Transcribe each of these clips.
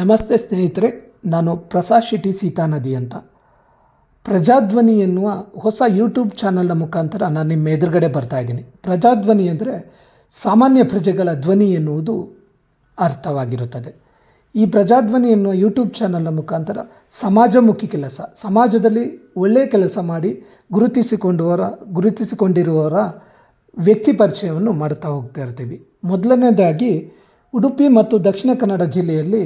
ನಮಸ್ತೆ ಸ್ನೇಹಿತರೆ, ನಾನು ಪ್ರಸಾದ್ ಶೆಟ್ಟಿ ಸೀತಾನದಿ ಅಂತ. ಪ್ರಜಾಧ್ವನಿ ಎನ್ನುವ ಹೊಸ ಯೂಟ್ಯೂಬ್ ಚಾನಲ್ನ ಮುಖಾಂತರ ನಾನು ನಿಮ್ಮ ಎದುರುಗಡೆ ಬರ್ತಾ ಇದ್ದೀನಿ. ಪ್ರಜಾಧ್ವನಿ ಅಂದರೆ ಸಾಮಾನ್ಯ ಪ್ರಜೆಗಳ ಧ್ವನಿ ಎನ್ನುವುದು ಅರ್ಥವಾಗಿರುತ್ತದೆ. ಈ ಪ್ರಜಾಧ್ವನಿ ಎನ್ನುವ ಯೂಟ್ಯೂಬ್ ಚಾನಲ್ನ ಮುಖಾಂತರ ಸಮಾಜಮುಖಿ ಕೆಲಸ, ಸಮಾಜದಲ್ಲಿ ಒಳ್ಳೆಯ ಕೆಲಸ ಮಾಡಿ ಗುರುತಿಸಿಕೊಂಡವರ, ಗುರುತಿಸಿಕೊಂಡಿರುವವರ ವ್ಯಕ್ತಿ ಪರಿಚಯವನ್ನು ಮಾಡ್ತಾ ಹೋಗ್ತಾ ಇರ್ತೀವಿ. ಮೊದಲನೇದಾಗಿ ಉಡುಪಿ ಮತ್ತು ದಕ್ಷಿಣ ಕನ್ನಡ ಜಿಲ್ಲೆಯಲ್ಲಿ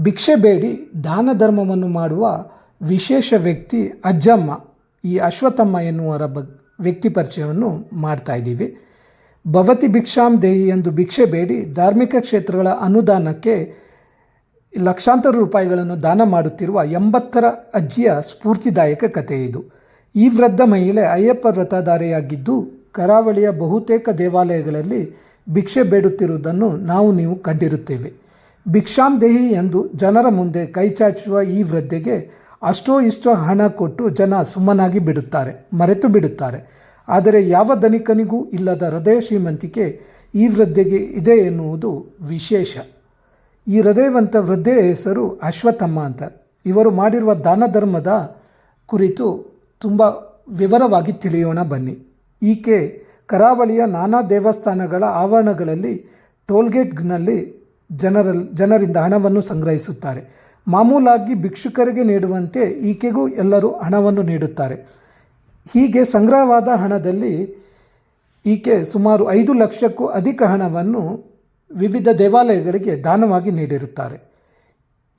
ಭಿಕ್ಷೆ ಬೇಡಿ, ದಾನ ಧರ್ಮವನ್ನು ಮಾಡುವ ವಿಶೇಷ ವ್ಯಕ್ತಿ ಅಜ್ಜಮ್ಮ, ಈ ಅಶ್ವತ್ಥಮ್ಮ ಎನ್ನುವರ ಬಗ್, ವ್ಯಕ್ತಿ ಪರಿಚಯವನ್ನು ಮಾಡ್ತಾ ಇದ್ದೀವಿ. ಭವತಿ ಭಿಕ್ಷಾಂ ದೇಹಿ ಎಂದು ಭಿಕ್ಷೆ ಬೇಡಿ, ಧಾರ್ಮಿಕ ಕ್ಷೇತ್ರಗಳ ಅನುದಾನಕ್ಕೆ ಲಕ್ಷಾಂತರ ರೂಪಾಯಿಗಳನ್ನು ದಾನ ಮಾಡುತ್ತಿರುವ ಎಂಬತ್ತರ ಅಜ್ಜಿಯ ಸ್ಫೂರ್ತಿದಾಯಕ ಕಥೆ ಇದು. ಈ ವೃದ್ಧ ಮಹಿಳೆ ಅಯ್ಯಪ್ಪ ವ್ರತಧಾರೆಯಾಗಿದ್ದು, ಕರಾವಳಿಯ ಬಹುತೇಕ ದೇವಾಲಯಗಳಲ್ಲಿ ಭಿಕ್ಷೆ ಬೇಡುತ್ತಿರುವುದನ್ನು ನಾವು ನೀವು ಕಂಡಿರುತ್ತೇವೆ. ಭಿಕ್ಷಾಂ ದೇಹಿ ಎಂದು ಜನರ ಮುಂದೆ ಕೈಚಾಚುವ ಈ ವೃದ್ಧೆಗೆ ಅಷ್ಟೋ ಇಷ್ಟೋ ಹಣ ಕೊಟ್ಟು ಜನ ಸುಮ್ಮನಾಗಿ ಬಿಡುತ್ತಾರೆ, ಮರೆತು ಬಿಡುತ್ತಾರೆ. ಆದರೆ ಯಾವ ಧನಿಕನಿಗೂ ಇಲ್ಲದ ಹೃದಯ ಶ್ರೀಮಂತಿಕೆ ಈ ವೃದ್ಧೆಗೆ ಇದೆ ಎನ್ನುವುದು ವಿಶೇಷ. ಈ ಹೃದಯವಂತ ವೃದ್ಧೆಯ ಹೆಸರು ಅಶ್ವತ್ಥಮ್ಮ ಅಂತ. ಇವರು ಮಾಡಿರುವ ದಾನ ಧರ್ಮದ ಕುರಿತು ತುಂಬ ವಿವರವಾಗಿ ತಿಳಿಯೋಣ ಬನ್ನಿ. ಈಕೆ ಕರಾವಳಿಯ ನಾನಾ ದೇವಸ್ಥಾನಗಳ ಆವರಣಗಳಲ್ಲಿ ಟೋಲ್ಗೇಟ್ನಲ್ಲಿ ಜನರ ಜನರಿಂದ ಹಣವನ್ನು ಸಂಗ್ರಹಿಸುತ್ತಾರೆ. ಮಾಮೂಲಾಗಿ ಭಿಕ್ಷುಕರಿಗೆ ನೀಡುವಂತೆ ಈಕೆಗೂ ಎಲ್ಲರೂ ಹಣವನ್ನು ನೀಡುತ್ತಾರೆ. ಹೀಗೆ ಸಂಗ್ರಹವಾದ ಹಣದಲ್ಲಿ ಈಕೆ ಸುಮಾರು ಐದು ಲಕ್ಷಕ್ಕೂ ಅಧಿಕ ಹಣವನ್ನು ವಿವಿಧ ದೇವಾಲಯಗಳಿಗೆ ದಾನವಾಗಿ ನೀಡಿರುತ್ತಾರೆ.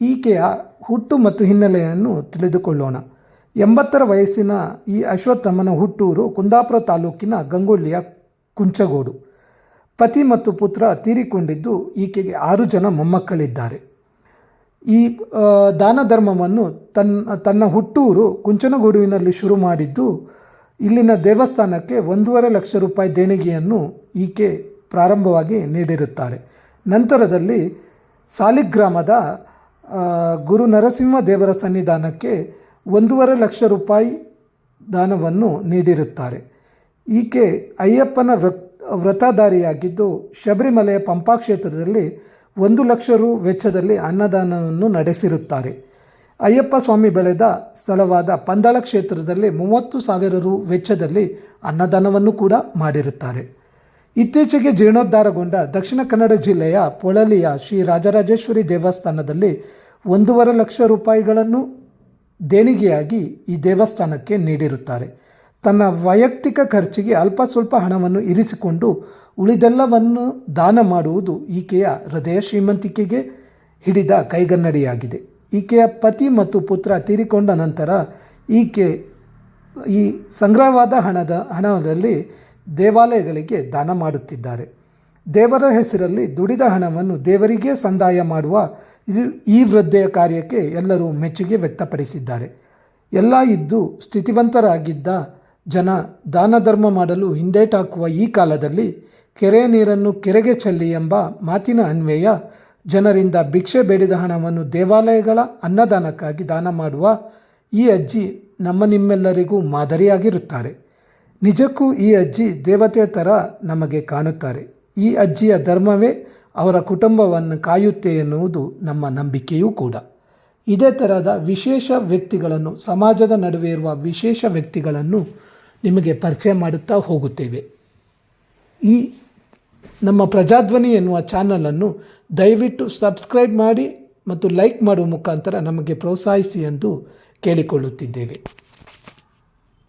ಈಕೆಯ ಹುಟ್ಟು ಮತ್ತು ಹಿನ್ನೆಲೆಯನ್ನು ತಿಳಿದುಕೊಳ್ಳೋಣ. ಎಂಬತ್ತರ ವಯಸ್ಸಿನ ಈ ಅಶ್ವತ್ಥಮ್ಮನ ಹುಟ್ಟೂರು ಕುಂದಾಪುರ ತಾಲೂಕಿನ ಗಂಗೊಳ್ಳಿಯ ಕುಂಚಗೋಡು. ಪತಿ ಮತ್ತು ಪುತ್ರ ತೀರಿಕೊಂಡಿದ್ದು ಈಕೆಗೆ ಆರು ಜನ ಮೊಮ್ಮಕ್ಕಳಿದ್ದಾರೆ. ಈ ದಾನ ಧರ್ಮವನ್ನು ತನ್ನ ತನ್ನ ಹುಟ್ಟೂರು ಕುಂಚನಗೂಡುವಿನಲ್ಲಿ ಶುರು ಮಾಡಿದ್ದು ಇಲ್ಲಿನ ದೇವಸ್ಥಾನಕ್ಕೆ ಒಂದೂವರೆ ಲಕ್ಷ ರೂಪಾಯಿ ದೇಣಿಗೆಯನ್ನು ಈಕೆ ಪ್ರಾರಂಭವಾಗಿ ನೀಡಿರುತ್ತಾರೆ. ನಂತರದಲ್ಲಿ ಸಾಲಿಗ್ರಾಮದ ಗುರು ನರಸಿಂಹ ದೇವರ ಸನ್ನಿಧಾನಕ್ಕೆ ಒಂದೂವರೆ ಲಕ್ಷ ರೂಪಾಯಿ ದಾನವನ್ನು ನೀಡಿರುತ್ತಾರೆ. ಈಕೆ ಅಯ್ಯಪ್ಪನ ವ್ರತ್ ವ್ರತಧಾರಿಯಾಗಿದ್ದು ಶಬರಿಮಲೆಯ ಪಂಪಾ ಕ್ಷೇತ್ರದಲ್ಲಿ ಒಂದು ಲಕ್ಷ ರು ವೆಚ್ಚದಲ್ಲಿ ಅನ್ನದಾನವನ್ನು ನಡೆಸಿರುತ್ತಾರೆ. ಅಯ್ಯಪ್ಪ ಸ್ವಾಮಿ ಬೆಳೆದ ಸ್ಥಳವಾದ ಪಂದಳ ಕ್ಷೇತ್ರದಲ್ಲಿ ಮೂವತ್ತು ಸಾವಿರ ರು ವೆಚ್ಚದಲ್ಲಿ ಅನ್ನದಾನವನ್ನು ಕೂಡ ಮಾಡಿರುತ್ತಾರೆ. ಇತ್ತೀಚೆಗೆ ಜೀರ್ಣೋದ್ಧಾರಗೊಂಡ ದಕ್ಷಿಣ ಕನ್ನಡ ಜಿಲ್ಲೆಯ ಪೊಳಲಿಯ ಶ್ರೀ ರಾಜರಾಜೇಶ್ವರಿ ದೇವಸ್ಥಾನದಲ್ಲಿ ಒಂದೂವರೆ ಲಕ್ಷ ರೂಪಾಯಿಗಳನ್ನು ದೇಣಿಗೆಯಾಗಿ ಈ ದೇವಸ್ಥಾನಕ್ಕೆ ನೀಡಿರುತ್ತಾರೆ. ತನ್ನ ವೈಯಕ್ತಿಕ ಖರ್ಚಿಗೆ ಅಲ್ಪ ಸ್ವಲ್ಪ ಹಣವನ್ನು ಇರಿಸಿಕೊಂಡು ಉಳಿದೆಲ್ಲವನ್ನು ದಾನ ಮಾಡುವುದು ಈಕೆಯ ಹೃದಯ ಶ್ರೀಮಂತಿಕೆಗೆ ಹಿಡಿದ ಕೈಗನ್ನಡಿಯಾಗಿದೆ. ಈಕೆಯ ಪತಿ ಮತ್ತು ಪುತ್ರ ತೀರಿಕೊಂಡ ನಂತರ ಈಕೆ ಈ ಸಂಗ್ರಹವಾದ ಹಣದ ಹಣದಲ್ಲಿ ದೇವಾಲಯಗಳಿಗೆ ದಾನ ಮಾಡುತ್ತಿದ್ದಾರೆ. ದೇವರ ಹೆಸರಲ್ಲಿ ದುಡಿದ ಹಣವನ್ನು ದೇವರಿಗೆ ಸಂದಾಯ ಮಾಡುವ ಈ ವೃದ್ಧೆಯ ಕಾರ್ಯಕ್ಕೆ ಎಲ್ಲರೂ ಮೆಚ್ಚುಗೆ ವ್ಯಕ್ತಪಡಿಸಿದ್ದಾರೆ. ಎಲ್ಲ ಇದ್ದು ಸ್ಥಿತಿವಂತರಾಗಿದ್ದ ಜನ ದಾನ ಧರ್ಮ ಮಾಡಲು ಹಿಂದೇಟಾಕುವ ಈ ಕಾಲದಲ್ಲಿ ಕೆರೆ ನೀರನ್ನು ಕೆರೆಗೆ ಚೆಲ್ಲಿ ಎಂಬ ಮಾತಿನ ಅನ್ವಯ ಜನರಿಂದ ಭಿಕ್ಷೆ ಬೇಡಿದ ಹಣವನ್ನು ದೇವಾಲಯಗಳ ಅನ್ನದಾನಕ್ಕಾಗಿ ದಾನ ಮಾಡುವ ಈ ಅಜ್ಜಿ ನಮ್ಮ ನಿಮ್ಮೆಲ್ಲರಿಗೂ ಮಾದರಿಯಾಗಿರುತ್ತಾರೆ. ನಿಜಕ್ಕೂ ಈ ಅಜ್ಜಿ ದೇವತೆ ಥರ ನಮಗೆ ಕಾಣುತ್ತಾರೆ. ಈ ಅಜ್ಜಿಯ ಧರ್ಮವೇ ಅವರ ಕುಟುಂಬವನ್ನು ಕಾಯುತ್ತೆ ಎನ್ನುವುದು ನಮ್ಮ ನಂಬಿಕೆಯೂ ಕೂಡ. ಇದೇ ಥರದ ವಿಶೇಷ ವ್ಯಕ್ತಿಗಳನ್ನು, ಸಮಾಜದ ನಡುವೆ ಇರುವ ವಿಶೇಷ ವ್ಯಕ್ತಿಗಳನ್ನು ನಿಮಗೆ ಪರಿಚಯ ಮಾಡುತ್ತಾ ಹೋಗುತ್ತೇವೆ. ಈ ನಮ್ಮ ಪ್ರಜಾಧ್ವನಿ ಎನ್ನುವ ಚಾನಲನ್ನು ದಯವಿಟ್ಟು ಸಬ್ಸ್ಕ್ರೈಬ್ ಮಾಡಿ ಮತ್ತು ಲೈಕ್ ಮಾಡುವ ಮುಖಾಂತರ ನಮಗೆ ಪ್ರೋತ್ಸಾಹಿಸಿ ಎಂದು ಕೇಳಿಕೊಳ್ಳುತ್ತಿದ್ದೇವೆ.